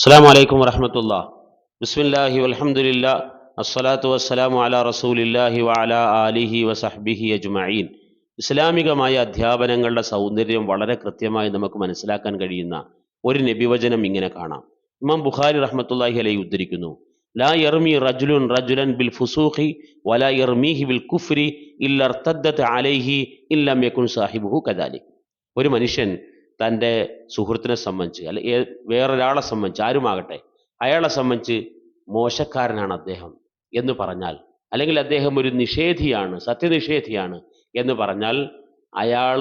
അസ്സാം വലൈക്കും വറഹമത്തുള്ള. ബിസ്മില്ലാഹി വലഹമുല്ല അസ്സലാത്തു വസ്സലാമു അല റസൂലില്ലാഹി വഅല ആലിഹി വസഹ്ബിഹി അജ്മഈൻ. ഇസ്ലാമികമായ അധ്യാപനങ്ങളുടെ സൗന്ദര്യം വളരെ കൃത്യമായി നമുക്ക് മനസ്സിലാക്കാൻ കഴിയുന്ന ഒരു നബിവചനം ഇങ്ങനെ കാണാം. ഇമാം ബുഖാരി റഹ്മത്തുള്ളാഹി അലൈഹി ഉദ്ധരിക്കുന്നു. ലാ യർമി റജുലുൻ റജുലൻ ബിൽ ഫുസൂഖി വലാ യർമീഹി ബിൽ കുഫ്രി ഇല്ല ഇർതദ്ദത് അലൈഹി ഇല്ലം യകുൻ സാഹിബുഹു കദാലി ഒരു മനുഷ്യൻ തന്റെ സുഹൃത്തിനെ സംബന്ധിച്ച് അല്ലെ വേറൊരാളെ സംബന്ധിച്ച് ആരുമാകട്ടെ അയാളെ സംബന്ധിച്ച് മോശക്കാരനാണ് അദ്ദേഹം എന്ന് പറഞ്ഞാൽ അല്ലെങ്കിൽ അദ്ദേഹം ഒരു നിഷേധിയാണ് സത്യനിഷേധിയാണ് എന്ന് പറഞ്ഞാൽ അയാൾ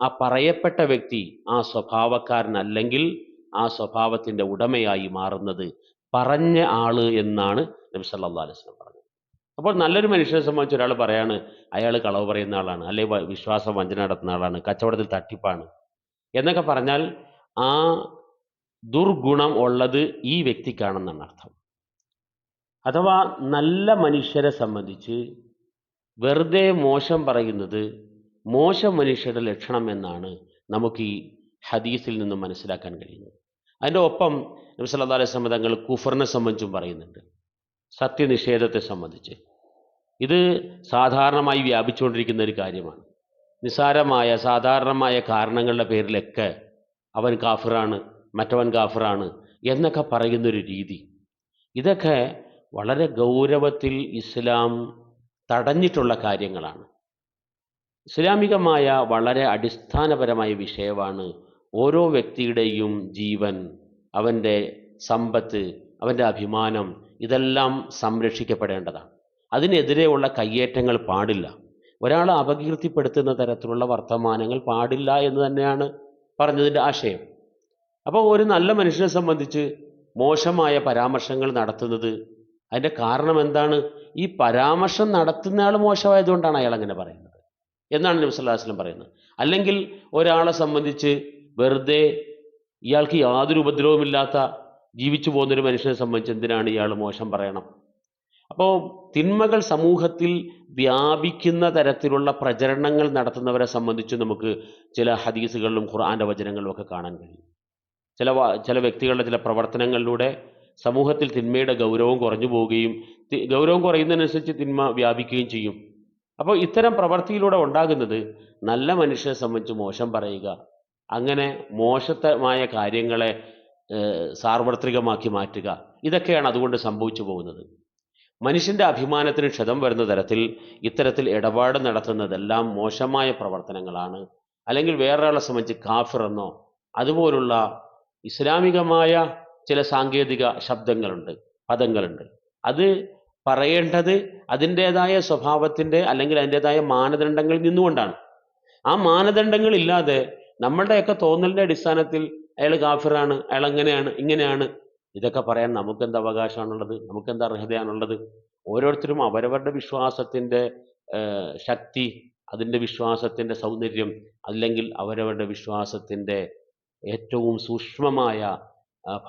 ആ പറയപ്പെട്ട വ്യക്തി ആ സ്വഭാവക്കാരനല്ലെങ്കിൽ ആ സ്വഭാവത്തിന്റെ ഉടമയായി മാറുന്നത് പറഞ്ഞ ആൾ എന്നാണ് നബി സല്ലല്ലാഹു അലൈഹി പറഞ്ഞത്. അപ്പോൾ നല്ലൊരു മനുഷ്യനെ സംബന്ധിച്ച് ഒരാൾ പറയാണ് അയാൾ കളവ് പറയുന്ന ആളാണ് അല്ലെങ്കിൽ വിശ്വാസം വഞ്ചന നടത്തുന്ന ആളാണ് കച്ചവടത്തിൽ തട്ടിപ്പാണ് എന്നൊക്കെ പറഞ്ഞാൽ ആ ദുർഗുണം ഉള്ളത് ഈ വ്യക്തിക്കാണെന്നാണ് അർത്ഥം. അഥവാ നല്ല മനുഷ്യരെ സംബന്ധിച്ച് വെറുതെ മോശം പറയുന്നത് മോശം മനുഷ്യരുടെ ലക്ഷണം എന്നാണ് നമുക്ക് ഈ ഹദീസിൽ നിന്നും മനസ്സിലാക്കാൻ കഴിയുന്നത്. അതിന്റെ ഒപ്പം നബി സല്ലല്ലാഹു അലൈഹി തങ്ങൾ കുഫറിനെ സംബന്ധിച്ചും പറയുന്നുണ്ട്. സത്യനിഷേധത്തെ സംബന്ധിച്ച്. ഇത് സാധാരണമായി വ്യാപിച്ചുകൊണ്ടിരിക്കുന്ന ഒരു കാര്യമാണ്. നിസാരമായ സാധാരണമായ കാരണങ്ങളുടെ പേരിലൊക്കെ അവൻ കാഫിറാണ് മറ്റവൻ കാഫിറാണ് എന്നൊക്കെ പറയുന്നൊരു രീതി. ഇതൊക്കെ വളരെ ഗൗരവത്തിൽ ഇസ്ലാം തടഞ്ഞിട്ടുള്ള കാര്യങ്ങളാണ്. ഇസ്ലാമികമായ വളരെ അടിസ്ഥാനപരമായ വിഷയമാണ് ഓരോ വ്യക്തിയുടെയും ജീവൻ അവന്റെ സമ്പത്ത് അവന്റെ അഭിമാനം ഇതെല്ലാം സംരക്ഷിക്കപ്പെടേണ്ടതാണ്. അതിനെതിരെയുള്ള കയ്യേറ്റങ്ങൾ പാടില്ല. ഒരാളെ അപകീർത്തിപ്പെടുത്തുന്ന തരത്തിലുള്ള വർത്തമാനങ്ങൾ പാടില്ല എന്ന് തന്നെയാണ് പറഞ്ഞതിന്റെ ആശയം. അപ്പോൾ ഒരു നല്ല മനുഷ്യനെ സംബന്ധിച്ച് മോശമായ പരാമർശങ്ങൾ നടത്തുന്നത് അതിന്റെ കാരണം എന്താണ്? ഈ പരാമർശം നടത്തുന്ന ആൾ മോശമായതുകൊണ്ടാണ് അയാൾ അങ്ങനെ പറയുന്നത് എന്നാണ് നബി അലൈഹി വസല്ലം പറയുന്നത്. അല്ലെങ്കിൽ ഒരാളെ സംബന്ധിച്ച് വെറുതെ ഇയാൾക്ക് യാതൊരു ഉപദ്രവമില്ലാത്ത ജീവിച്ചു പോകുന്നൊരു മനുഷ്യനെ സംബന്ധിച്ച് എന്തിനാണ് ഇയാൾ മോശം പറയണം? അപ്പോൾ തിന്മകൾ സമൂഹത്തിൽ വ്യാപിക്കുന്ന തരത്തിലുള്ള പ്രചരണങ്ങൾ നടത്തുന്നവരെ സംബന്ധിച്ച് നമുക്ക് ചില ഹദീസുകളിലും ഖുർആന്റെ വചനങ്ങളും ഒക്കെ കാണാൻ കഴിയും. ചില ചില വ്യക്തികളുടെ ചില പ്രവർത്തനങ്ങളിലൂടെ സമൂഹത്തിൽ തിന്മയുടെ ഗൗരവം കുറഞ്ഞു പോവുകയും ഗൗരവം കുറയുന്നതിനനുസരിച്ച് തിന്മ വ്യാപിക്കുകയും ചെയ്യും. അപ്പോൾ ഇത്തരം പ്രവൃത്തിയിലൂടെ ഉണ്ടാകുന്നത് നല്ല മനുഷ്യരെ സംബന്ധിച്ച് മോശം പറയുക അങ്ങനെ മോശത്തമായ കാര്യങ്ങളെ സാർവത്രികമാക്കി മാറ്റുക ഇതൊക്കെയാണ് അതുകൊണ്ട് സംഭവിച്ചു പോകുന്നത്. മനുഷ്യന്റെ അഭിമാനത്തിന് ക്ഷതം വരുന്ന തരത്തിൽ ഇത്തരത്തിൽ ഇടപാട് നടത്തുന്നതെല്ലാം മോശമായ പ്രവർത്തനങ്ങളാണ്. അല്ലെങ്കിൽ വേറൊരാളെ സംബന്ധിച്ച് കാഫിറെന്നോ അതുപോലുള്ള ഇസ്ലാമികമായ ചില സാങ്കേതിക ശബ്ദങ്ങളുണ്ട് പദങ്ങളുണ്ട്. അത് പറയേണ്ടത് അതിന്റേതായ സ്വഭാവത്തിന്റെ അല്ലെങ്കിൽ അതിന്റേതായ മാനദണ്ഡങ്ങളിൽ നിന്നുകൊണ്ടാണ്. ആ മാനദണ്ഡങ്ങൾ ഇല്ലാതെ നമ്മളുടെയൊക്കെ തോന്നലിന്റെ അടിസ്ഥാനത്തിൽ അയാൾ കാഫിറാണ് അയാൾ അങ്ങനെയാണ് ഇങ്ങനെയാണ് ഇതൊക്കെ പറയാൻ നമുക്കെന്ത് അവകാശമാണുള്ളത്? നമുക്കെന്ത് അർഹതയാണുള്ളത്? ഓരോരുത്തരും അവരവരുടെ വിശ്വാസത്തിന്റെ ശക്തി അതിന്റെ വിശ്വാസത്തിന്റെ സൗന്ദര്യം അല്ലെങ്കിൽ അവരവരുടെ വിശ്വാസത്തിന്റെ ഏറ്റവും സൂക്ഷ്മമായ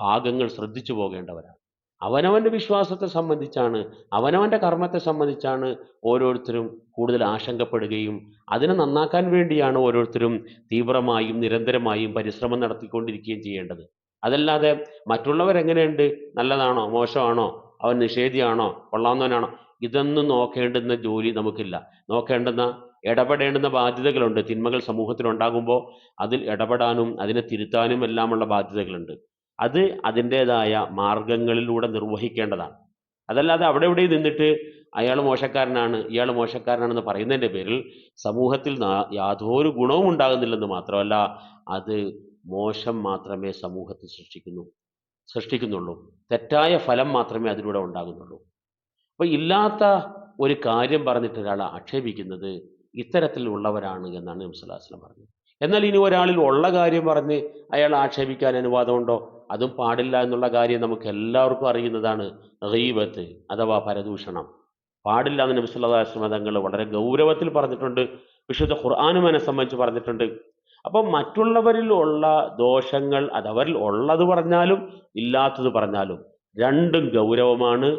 ഭാഗങ്ങൾ ശ്രദ്ധിച്ചു പോകേണ്ടവരാണ്. അവനവന്റെ വിശ്വാസത്തെ സംബന്ധിച്ചാണ് അവനവന്റെ കർമ്മത്തെ സംബന്ധിച്ചാണ് ഓരോരുത്തരും കൂടുതൽ ആശങ്കപ്പെടുകയും അതിനെ നന്നാക്കാൻ വേണ്ടിയാണ് ഓരോരുത്തരും തീവ്രമായും നിരന്തരമായും പരിശ്രമം നടത്തിക്കൊണ്ടിരിക്കുകയും ചെയ്യേണ്ടത്. അതല്ലാതെ മറ്റുള്ളവരെങ്ങനെയുണ്ട്? നല്ലതാണോ? മോശമാണോ? അവൻ നിഷേധിയാണോ? കൊള്ളാവുന്നവനാണോ? ഇതൊന്നും നോക്കേണ്ടുന്ന ജോലി നമുക്കില്ല. നോക്കേണ്ടുന്ന ഇടപെടേണ്ടുന്ന ബാധ്യതകളുണ്ട്. തിന്മകൾ സമൂഹത്തിൽ ഉണ്ടാകുമ്പോൾ അതിൽ ഇടപെടാനും അതിനെ തിരുത്താനും എല്ലാമുള്ള ബാധ്യതകളുണ്ട്. അത് അതിന്റെതായ മാർഗങ്ങളിലൂടെ നിർവഹിക്കേണ്ടതാണ്. അതല്ലാതെ അവിടെ ഇവിടെ നിന്നിട്ട് അയാൾ മോശക്കാരനാണ് ഇയാൾ മോശക്കാരനാണെന്ന് പറയുന്നതിന്റെ പേരിൽ സമൂഹത്തിൽ യാതൊരു ഗുണവും ഉണ്ടാകുന്നില്ലെന്ന് മാത്രമല്ല അത് മോശം മാത്രമേ സമൂഹത്തിൽ സൃഷ്ടിക്കുന്നു സൃഷ്ടിക്കുന്നുള്ളൂ. തെറ്റായ ഫലം മാത്രമേ അതിലൂടെ ഉണ്ടാകുന്നുള്ളൂ. അപ്പോൾ ഇല്ലാത്ത ഒരു കാര്യം പറഞ്ഞിട്ട് ഒരാളെ ആക്ഷേപിക്കുന്നത് ഇത്തരത്തിലുള്ളവരാണ് എന്നാണ് വസല്ലം പറഞ്ഞത്. എന്നാൽ ഇനി ഒരാളിൽ ഉള്ള കാര്യം പറഞ്ഞ് അയാൾ ആക്ഷേപിക്കാൻ അനുവാദമുണ്ടോ അതും പാടില്ല എന്നുള്ള കാര്യം നമുക്ക് എല്ലാവർക്കും അറിയുന്നതാണ് റീബത്ത് അഥവാ പരദൂഷണം. പാടില്ല എന്ന് നബി സല്ലല്ലാഹു അലൈഹി വസല്ലം തങ്ങൾ വളരെ ഗൗരവത്തിൽ പറഞ്ഞിട്ടുണ്ട് വിശുദ്ധ ഖുർആാനും എന്നെ സംബന്ധിച്ച് പറഞ്ഞിട്ടുണ്ട്. അപ്പം മറ്റുള്ളവരിലുള്ള ദോഷങ്ങൾ അതവരിൽ ഉള്ളത് പറഞ്ഞാലും ഇല്ലാത്തത് പറഞ്ഞാലും രണ്ടും ഗൗരവമാണ്.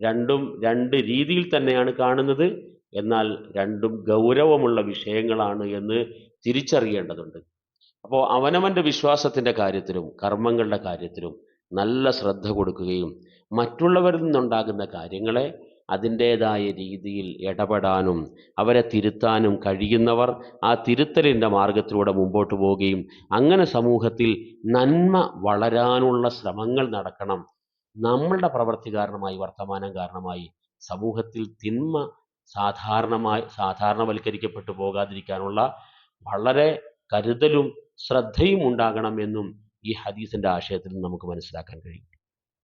രണ്ടും രണ്ട് രീതിയിൽ തന്നെയാണ് കാണുന്നത്. എന്നാൽ രണ്ടും ഗൗരവമുള്ള വിഷയങ്ങളാണ് എന്ന് തിരിച്ചറിയേണ്ടതുണ്ട്. അപ്പോൾ അവനവന്റെ വിശ്വാസത്തിന്റെ കാര്യത്തിലും കർമ്മങ്ങളുടെ കാര്യത്തിലും നല്ല ശ്രദ്ധ കൊടുക്കുകയും മറ്റുള്ളവരിൽ നിന്നുണ്ടാകുന്ന കാര്യങ്ങളെ അതിന്റേതായ രീതിയിൽ ഇടപെടാനും അവരെ തിരുത്താനും കഴിയുന്നവർ ആ തിരുത്തലിന്റെ മാർഗത്തിലൂടെ മുമ്പോട്ട് പോവുകയും അങ്ങനെ സമൂഹത്തിൽ നന്മ വളരാനുള്ള ശ്രമങ്ങൾ നടക്കണം. നമ്മളുടെ പ്രവൃത്തി കാരണമായി വർത്തമാനം കാരണമായി സമൂഹത്തിൽ തിന്മ സാധാരണമായി സാധാരണവൽക്കരിക്കപ്പെട്ടു പോകാതിരിക്കാനുള്ള വളരെ കരുതലും ശ്രദ്ധയും ഉണ്ടാകണമെന്നും ഈ ഹദീസിന്റെ ആശയത്തിൽ നമുക്ക് മനസ്സിലാക്കാൻ കഴിയും.